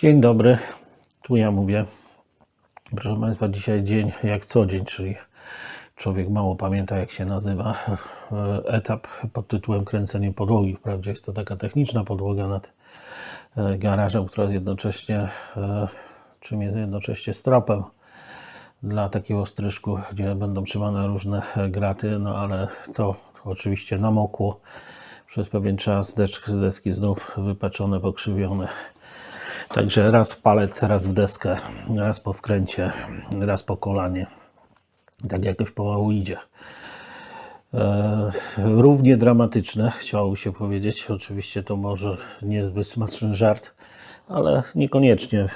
Dzień dobry, tu ja mówię. Proszę Państwa, dzisiaj dzień jak co dzień, czyli człowiek mało pamięta jak się nazywa. E, Etap pod tytułem kręcenie podłogi. Wprawdzie jest to taka techniczna podłoga nad e, garażem, która jest jednocześnie, e, czym jest jednocześnie stropem dla takiego stryżku, gdzie będą trzymane różne graty, no ale to oczywiście namokło przez pewien czas, deski, deski znów wypaczone, pokrzywione. Także raz w palec, raz w deskę, raz po wkręcie, raz po kolanie. Tak jakoś pomału idzie. E, równie dramatyczne, chciałoby się powiedzieć. Oczywiście to może niezbyt smaczny żart, ale niekoniecznie. E,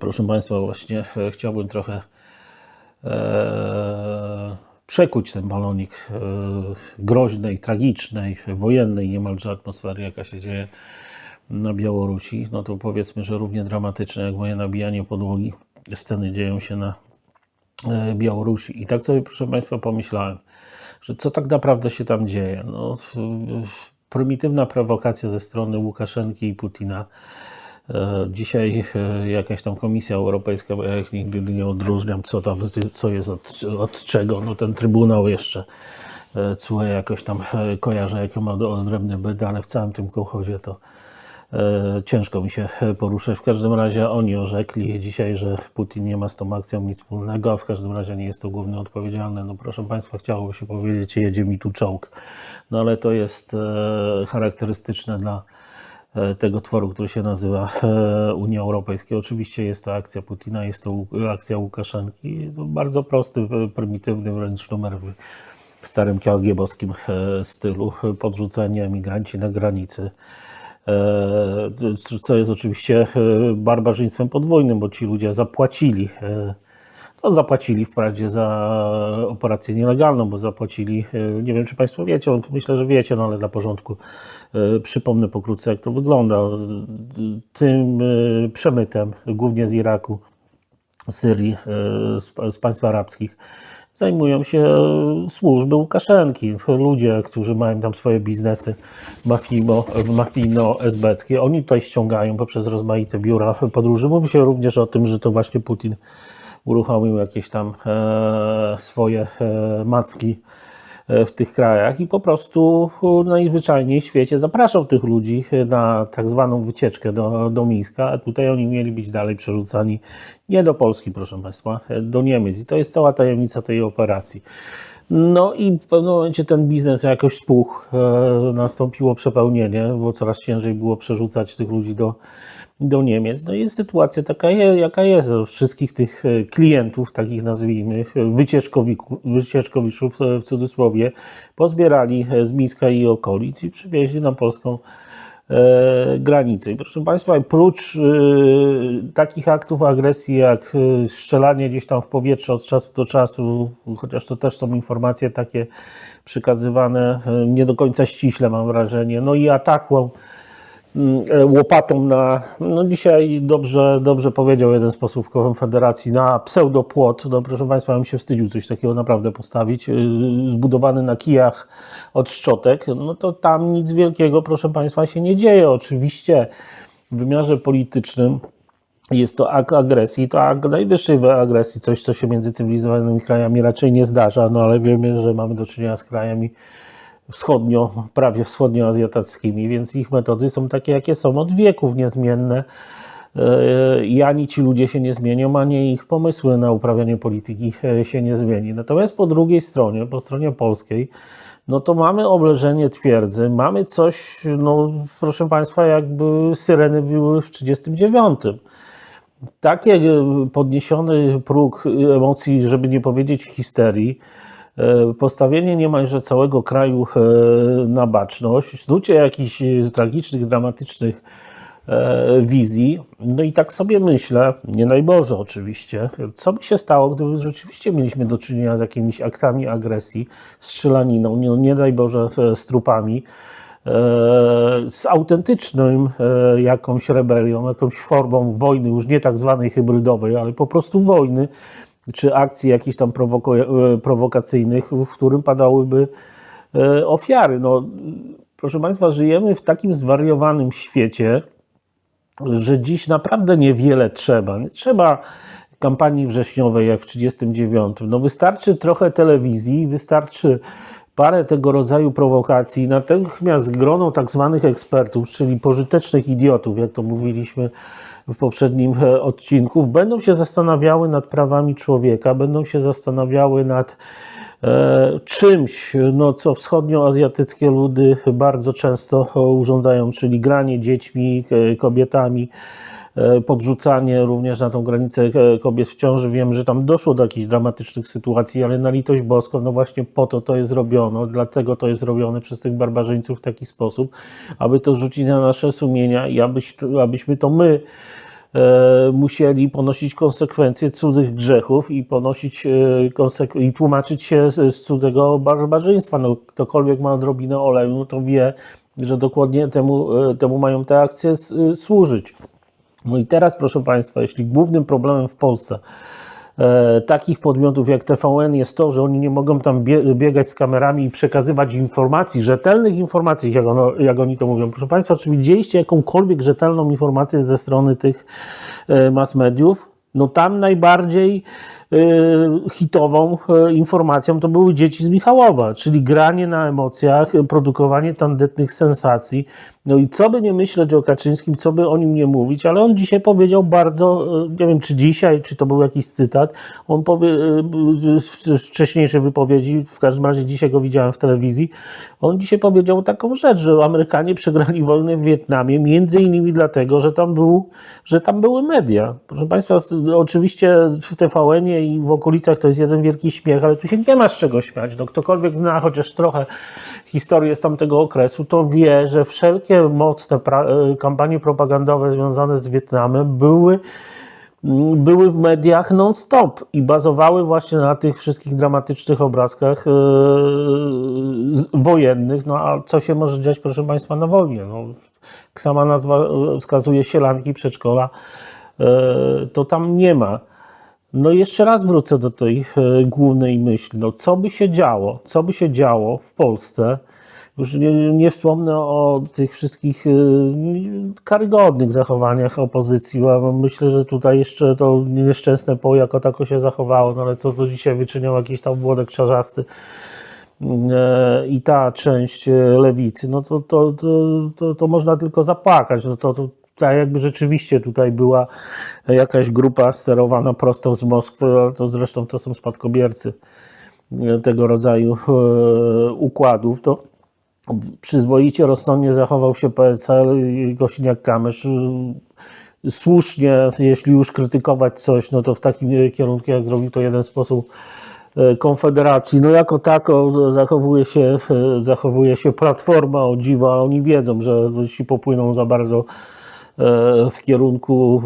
proszę Państwa, właśnie e, chciałbym trochę przekuć ten balonik groźnej, tragicznej, wojennej niemalże atmosfery, jaka się dzieje na Białorusi. No to powiedzmy, że równie dramatyczne jak moje nabijanie podłogi. Sceny dzieją się na e, Białorusi. I tak sobie, proszę Państwa, pomyślałem, że co tak naprawdę się tam dzieje? No, prymitywna prowokacja ze strony Łukaszenki i Putina. E, Dzisiaj e, jakaś tam Komisja Europejska, bo ja ich nigdy nie odróżniam, co tam, co jest od, od czego. No ten Trybunał jeszcze CUE jakoś tam kojarzę, jakie ma odrębny byt, ale w całym tym kołchozie to ciężko mi się e, poruszać. W każdym razie oni orzekli dzisiaj, że Putin nie ma z tą akcją nic wspólnego, a w każdym razie nie jest to główny odpowiedzialny. No proszę Państwa, chciałoby się powiedzieć, jedzie mi tu czołg. No ale to jest e, charakterystyczne dla e, tego tworu, który się nazywa e, Unia Europejska. Oczywiście jest to akcja Putina, jest to akcja Łukaszenki. To bardzo prosty, e, prymitywny wręcz numer w starym kiagiebowskim e, stylu. Podrzucenie emigranci na granicy. E, co- jest oczywiście e, barbarzyństwem podwójnym, bo ci ludzie zapłacili. e, No, zapłacili wprawdzie za operację nielegalną, bo zapłacili, nie wiem czy Państwo wiecie, myślę, że wiecie, no ale dla porządku przypomnę pokrótce, jak to wygląda. Tym przemytem, głównie z Iraku, Syrii, z państw arabskich, zajmują się służby Łukaszenki. Ludzie, którzy mają tam swoje biznesy mafijno, mafijno-esbeckie, oni tutaj ściągają poprzez rozmaite biura podróży. Mówi się również o tym, że to właśnie Putin uruchomił jakieś tam e, swoje e, macki w tych krajach i po prostu e, najzwyczajniej w świecie zapraszał tych ludzi na tak zwaną wycieczkę do, do Mińska, a tutaj oni mieli być dalej przerzucani nie do Polski, proszę Państwa, e, do Niemiec. I to jest cała tajemnica tej operacji. No i w pewnym momencie ten biznes jakoś spuchł, e, nastąpiło przepełnienie, bo coraz ciężej było przerzucać tych ludzi do, do Niemiec. No i sytuacja taka, jaka jest. Wszystkich tych e, klientów, takich nazwijmy, e, wycieczkowiczów e, w cudzysłowie, pozbierali z Mińska i okolic i przywieźli na polską granicę. I proszę Państwa, prócz takich aktów agresji jak strzelanie gdzieś tam w powietrze od czasu do czasu, chociaż to też są informacje takie przekazywane nie do końca ściśle, mam wrażenie, no i ataku łopatą na, no dzisiaj dobrze, dobrze powiedział jeden z posłów Konfederacji, na pseudopłot, no proszę Państwa, bym się wstydził coś takiego naprawdę postawić, y, zbudowany na kijach od szczotek, no to tam nic wielkiego, proszę Państwa, się nie dzieje. Oczywiście w wymiarze politycznym jest to akt agresji, to akt najwyższej agresji, coś, co się między cywilizowanymi krajami raczej nie zdarza, no ale wiemy, że mamy do czynienia z krajami wschodnio, prawie wschodnioazjatyckimi, więc ich metody są takie, jakie są od wieków niezmienne. E, I ani ci ludzie się nie zmienią, ani ich pomysły na uprawianie polityki e, się nie zmieni. Natomiast po drugiej stronie, po stronie polskiej, no to mamy obleżenie twierdzy, mamy coś, no proszę Państwa, jakby syreny były w 1939 takie e, podniesiony próg emocji, żeby nie powiedzieć histerii, postawienie niemalże całego kraju e, na baczność, snucie jakichś e, tragicznych, dramatycznych e, wizji. No i tak sobie myślę, nie najboże oczywiście, co by się stało, gdyby rzeczywiście mieliśmy do czynienia z jakimiś aktami agresji, strzelaniną, nie, nie e, z trupami, e, z autentycznym e, jakąś rebelią, jakąś formą wojny, już nie tak zwanej hybrydowej, ale po prostu wojny, czy akcji jakichś tam e, prowokacyjnych, w którym padałyby e, ofiary. No, proszę Państwa, żyjemy w takim zwariowanym świecie, że dziś naprawdę niewiele trzeba. Nie trzeba kampanii wrześniowej jak w 1939. No wystarczy trochę telewizji, wystarczy parę tego rodzaju prowokacji, natychmiast grono tak zwanych ekspertów, czyli pożytecznych idiotów, jak to mówiliśmy w poprzednim e, odcinku, będą się zastanawiały nad prawami człowieka, będą się zastanawiały nad e, czymś, no, co wschodnioazjatyckie ludy bardzo często urządzają, czyli granie dziećmi, e, kobietami, e, podrzucanie również na tą granicę e, kobiet w ciąży. Wiem, że tam doszło do jakichś dramatycznych sytuacji, ale na litość boską, no właśnie po to to jest robione, dlatego to jest robione przez tych barbarzyńców w taki sposób, aby to rzucić na nasze sumienia i abyś, abyśmy to my e, musieli ponosić konsekwencje cudzych grzechów i ponosić e, i tłumaczyć się z, cudzego barbarzyństwa. No, ktokolwiek ma odrobinę oleju, no to wie, że dokładnie temu, e, temu mają te akcje służyć. No i teraz, proszę Państwa, jeśli głównym problemem w Polsce e, takich podmiotów jak TVN jest to, że oni nie mogą tam bie, biegać z kamerami i przekazywać informacji, rzetelnych informacji, jak, ono, jak oni to mówią. Proszę Państwa, czy widzieliście jakąkolwiek rzetelną informację ze strony tych e, mass mediów? No tam najbardziej hitową e, informacją to były dzieci z Michałowa, czyli granie na emocjach, e, produkowanie tandetnych sensacji. No i co by nie myśleć o Kaczyńskim, co by o nim nie mówić, ale on dzisiaj powiedział bardzo, e, nie wiem czy dzisiaj, czy to był jakiś cytat, on powie, w wcześniejszej wypowiedzi, w każdym razie dzisiaj go widziałem w telewizji, on dzisiaj powiedział taką rzecz, że Amerykanie przegrali wojnę w Wietnamie, między innymi dlatego, że tam, był, że tam były media. Proszę Państwa, oczywiście w TVN-ie i w okolicach to jest jeden wielki śmiech, ale tu się nie ma z czego śmiać. No, ktokolwiek zna chociaż trochę historię z tamtego okresu, to wie, że wszelkie mocne e, kampanie propagandowe związane z Wietnamem były były w mediach non-stop i bazowały właśnie na tych wszystkich dramatycznych obrazkach z- wojennych. No a co się może dziać, proszę Państwa, na wojnie? No, sama nazwa e, wskazuje sielanki, przedszkola, to tam nie ma. No jeszcze raz wrócę do tej e, głównej myśli. No, co by się działo? Co by się działo w Polsce? Już nie, nie wspomnę o tych wszystkich e, karygodnych zachowaniach opozycji, bo myślę, że tutaj jeszcze to nieszczęsne po jako tako się zachowało, no ale to, co dzisiaj wyczyniał jakiś tam Włodek Czarzasty e, i ta część lewicy, no to, to, to, to, to można tylko zapłakać. No to, to tak jakby rzeczywiście tutaj była jakaś grupa sterowana prosto z Moskwy, to zresztą to są spadkobiercy tego rodzaju e, układów, to przyzwoicie rozsądnie zachował się PSL i Kosiniak-Kamysz. Słusznie, jeśli już krytykować coś, no to w takim kierunku, jak zrobił to jeden sposób e, Konfederacji. No jako tako zachowuje się, e, zachowuje się Platforma o dziwo, ale oni wiedzą, że jeśli popłyną za bardzo w kierunku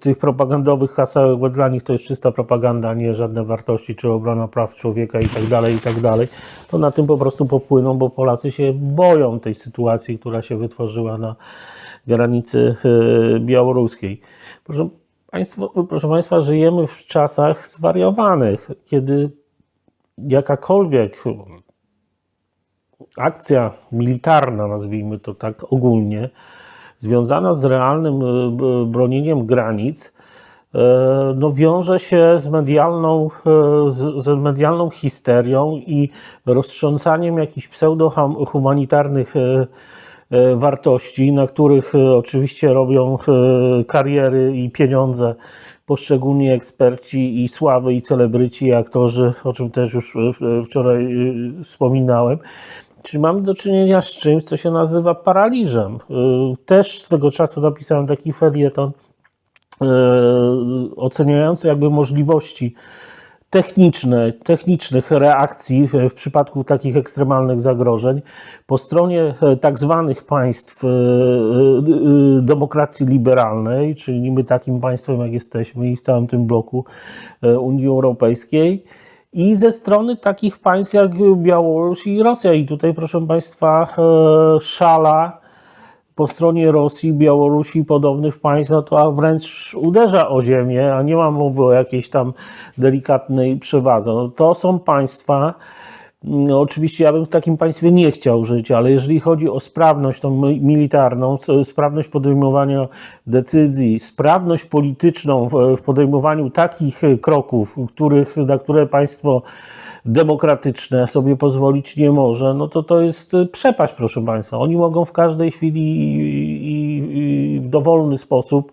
tych propagandowych haseł, bo dla nich to jest czysta propaganda, nie żadne wartości, czy obrona praw człowieka i tak dalej, i tak dalej, to na tym po prostu popłyną, bo Polacy się boją tej sytuacji, która się wytworzyła na granicy e, białoruskiej. Proszę Państwa, proszę Państwa, żyjemy w czasach zwariowanych, kiedy jakakolwiek akcja militarna, nazwijmy to tak ogólnie, związana z realnym e, bronieniem granic, e, no wiąże się z medialną, e, z, medialną histerią i roztrząsaniem jakichś pseudo-humanitarnych wartości, na których oczywiście robią kariery i pieniądze poszczególni eksperci i sławy i celebryci, i aktorzy, o czym też już wczoraj wspominałem. Czyli mamy do czynienia z czymś, co się nazywa paraliżem. E, Też swego czasu napisałem taki felieton e, oceniający jakby możliwości techniczne, technicznych reakcji w, przypadku takich ekstremalnych zagrożeń po stronie e, tak zwanych państw e, e, demokracji liberalnej, czyli my takim państwem jak jesteśmy i w całym tym bloku Unii Europejskiej i ze strony takich państw jak Białoruś i Rosja. I tutaj proszę Państwa e, szala po stronie Rosji, Białorusi i podobnych państw, no to wręcz uderza o ziemię, a nie ma mowy o jakiejś tam delikatnej przewadze. No to są państwa, oczywiście ja bym w takim państwie nie chciał żyć, ale jeżeli chodzi o sprawność tą mi- militarną, sprawność podejmowania decyzji, sprawność polityczną w, w podejmowaniu takich e, kroków, których, na które państwo demokratyczne sobie pozwolić nie może, no to to jest e, przepaść, proszę Państwa. Oni mogą w każdej chwili i, i, i w dowolny sposób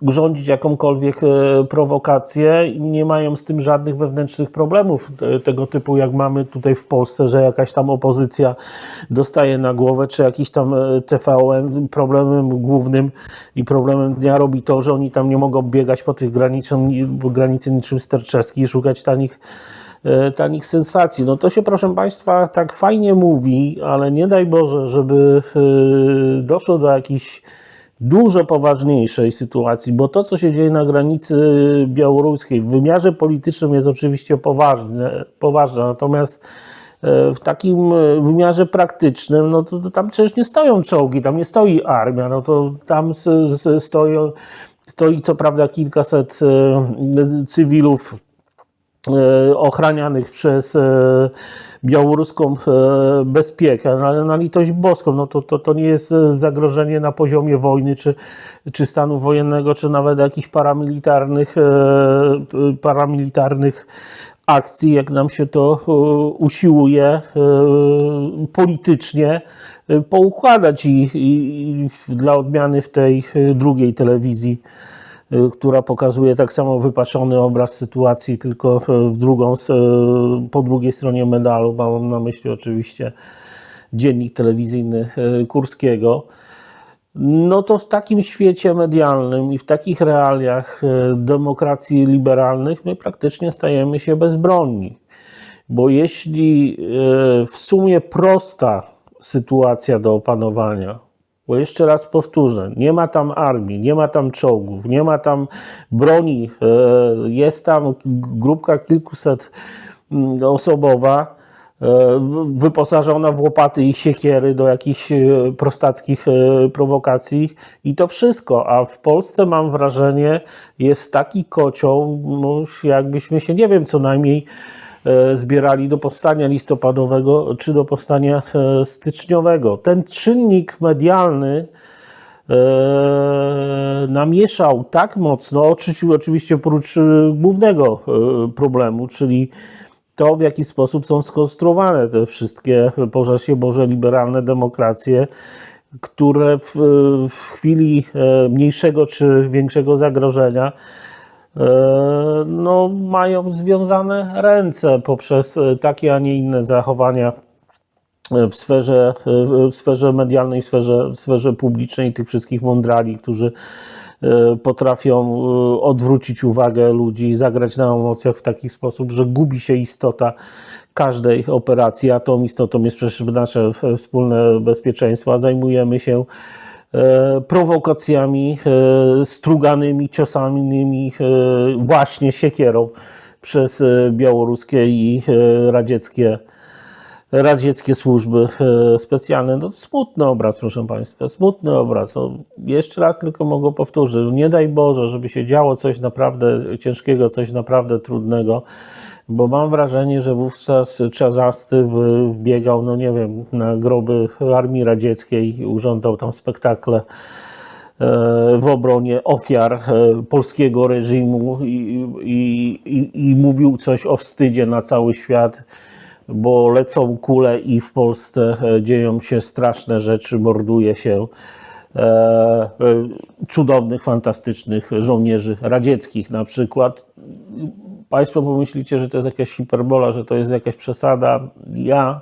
urządzić jakąkolwiek e, prowokację nie mają z tym żadnych wewnętrznych problemów te- tego typu, jak mamy tutaj w Polsce, że jakaś tam opozycja dostaje na głowę, czy jakiś tam e, TVN. Problemem głównym i problemem dnia robi to, że oni tam nie mogą biegać po tych granicach, po granicy niczym sterczewski i szukać tanich e, tanich sensacji. No to się, proszę Państwa, tak fajnie mówi, ale nie daj Boże, żeby e, doszło do jakichś dużo poważniejszej sytuacji, bo to, co się dzieje na granicy białoruskiej w wymiarze politycznym jest oczywiście poważne, poważne. Natomiast e, w takim e, wymiarze praktycznym, no to, to tam przecież nie stoją czołgi, tam nie stoi armia, no to tam stoi co prawda kilkaset e, cywilów ochranianych przez białoruską e, bezpiekę, ale na litość boską, no to, to, to nie jest e, zagrożenie na poziomie wojny, czy, czy stanu wojennego, czy nawet jakichś paramilitarnych, e, paramilitarnych akcji, jak nam się to usiłuje politycznie poukładać i, i, dla odmiany w tej drugiej telewizji która pokazuje tak samo wypaczony obraz sytuacji, tylko w drugą, s- po drugiej stronie medalu. Mam na myśli oczywiście dziennik telewizyjny y, Kurskiego. No to w takim świecie medialnym i w takich realiach y, demokracji liberalnych my praktycznie stajemy się bezbronni. Bo jeśli e, w sumie prosta sytuacja do opanowania, bo jeszcze raz powtórzę, nie ma tam armii, nie ma tam czołgów, nie ma tam broni, e, jest tam grupka kilkuset mm, osobowa, e, wyposażona w łopaty i siekiery do jakichś e, prostackich prowokacji i to wszystko. A w Polsce mam wrażenie jest taki kocioł, no, jakbyśmy się nie wiem, co najmniej zbierali do powstania listopadowego czy do powstania e, styczniowego. Ten czynnik medialny e, namieszał tak mocno, oczywiście, oczywiście e, głównego e, problemu, czyli to, w jaki sposób są skonstruowane te wszystkie, Boże się Boże, liberalne demokracje, które w, w chwili e, mniejszego czy większego zagrożenia e, no, mają związane ręce poprzez e, takie, a nie inne zachowania w sferze, w sferze medialnej, w sferze, w sferze publicznej tych wszystkich mądrali, którzy e, potrafią e, odwrócić uwagę ludzi, zagrać na emocjach w taki sposób, że gubi się istota każdej operacji, a tą istotą jest przecież nasze wspólne bezpieczeństwo, a zajmujemy się e, prowokacjami, e, struganymi, ciosanymi e, właśnie siekierą przez e, białoruskie i e, radzieckie radzieckie służby e, specjalne. No, smutny obraz, proszę Państwa, smutny obraz. No, jeszcze raz tylko mogę powtórzyć, nie daj Boże, żeby się działo coś naprawdę ciężkiego, coś naprawdę trudnego, bo mam wrażenie, że wówczas Czarzasty biegał, no nie wiem, na groby Armii Radzieckiej urządzał tam spektakle e, w obronie ofiar e, polskiego reżimu i, i, i, i mówił coś o wstydzie na cały świat, bo lecą kule i w Polsce e, dzieją się straszne rzeczy, morduje się cudownych, fantastycznych żołnierzy radzieckich na przykład. Państwo pomyślicie, że to jest jakaś hiperbola, że to jest jakaś przesada. Ja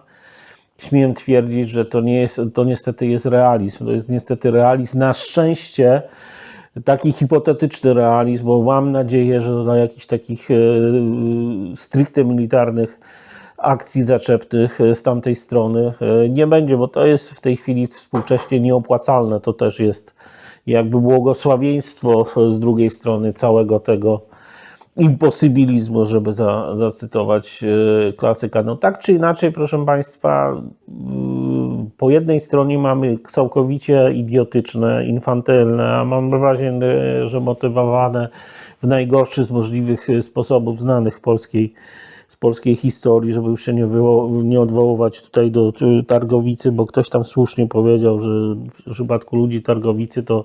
śmiem twierdzić, że to nie jest, to niestety jest realizm. To jest niestety realizm. Na szczęście taki hipotetyczny realizm, bo mam nadzieję, że na jakichś takich e, stricte militarnych akcji zaczepnych e, z tamtej strony e, nie będzie, bo to jest w tej chwili współcześnie nieopłacalne. To też jest jakby błogosławieństwo z drugiej strony całego tego imposybilizmu, żeby za, zacytować e, klasyka. No tak czy inaczej, proszę Państwa, po jednej stronie mamy całkowicie idiotyczne, infantylne, a mam wrażenie, że motywowane w najgorszy z możliwych sposobów znanych polskiej z polskiej historii, żeby już się nie, wyło- nie odwoływać tutaj do y, Targowicy, bo ktoś tam słusznie powiedział, że w przypadku ludzi Targowicy to e,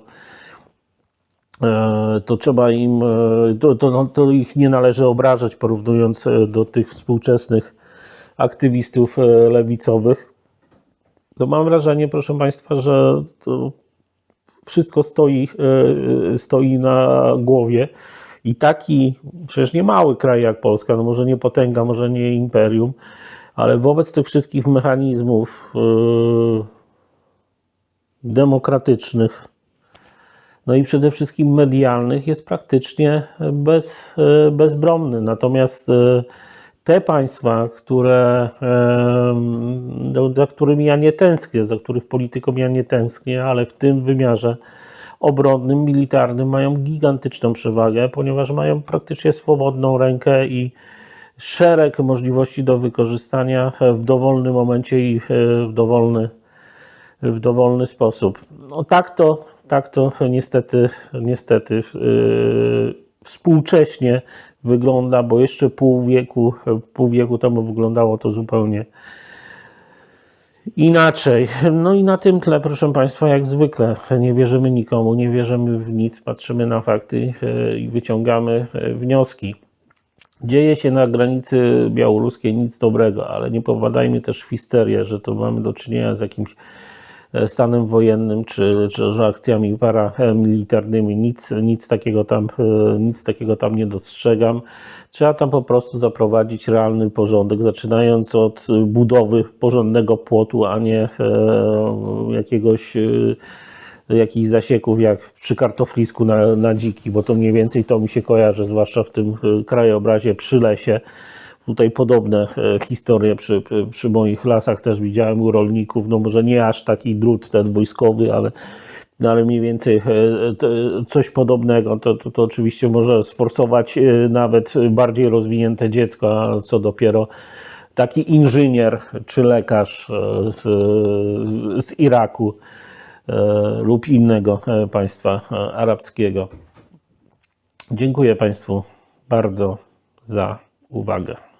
to trzeba im, e, to, to, no, to ich nie należy obrażać, porównując e, do tych współczesnych aktywistów e, lewicowych. To mam wrażenie, proszę Państwa, że to wszystko stoi, e, stoi na głowie. I taki, przecież nie mały kraj jak Polska, no może nie potęga, może nie imperium, ale wobec tych wszystkich mechanizmów e, demokratycznych, no i przede wszystkim medialnych jest praktycznie bez, e, bezbronny. Natomiast e, te państwa, które, za którymi ja nie tęsknię, za których polityką ja nie tęsknię, ale w tym wymiarze obronnym, militarnym mają gigantyczną przewagę, ponieważ mają praktycznie swobodną rękę i szereg możliwości do wykorzystania w dowolnym momencie i e, w dowolny, w dowolny sposób. No tak to, tak to niestety, niestety yy, współcześnie wygląda, bo jeszcze pół wieku, pół wieku temu wyglądało to zupełnie inaczej. No i na tym tle, proszę Państwa, jak zwykle nie wierzymy nikomu, nie wierzymy w nic, patrzymy na fakty yy, i wyciągamy yy, wnioski. Dzieje się na granicy białoruskiej nic dobrego, ale nie popadajmy też w histerię, że to mamy do czynienia z jakimś stanem wojennym czy, czy że akcjami paramilitarnymi. Nic, nic, takiego tam, e, nic takiego tam nie dostrzegam. Trzeba tam po prostu zaprowadzić realny porządek, zaczynając od budowy porządnego płotu, a nie e, jakiegoś. E, jakichś zasieków jak przy kartoflisku na, na dziki, bo to mniej więcej to mi się kojarzy, zwłaszcza w tym krajobrazie przy lesie. Tutaj podobne e, historie przy, przy- moich lasach też widziałem u rolników, no może nie aż taki drut ten wojskowy, ale, no ale mniej więcej e, coś podobnego. To, to, to oczywiście może sforsować e, nawet bardziej rozwinięte dziecko, co dopiero taki inżynier czy lekarz z- Iraku lub innego państwa arabskiego. Dziękuję Państwu bardzo za uwagę.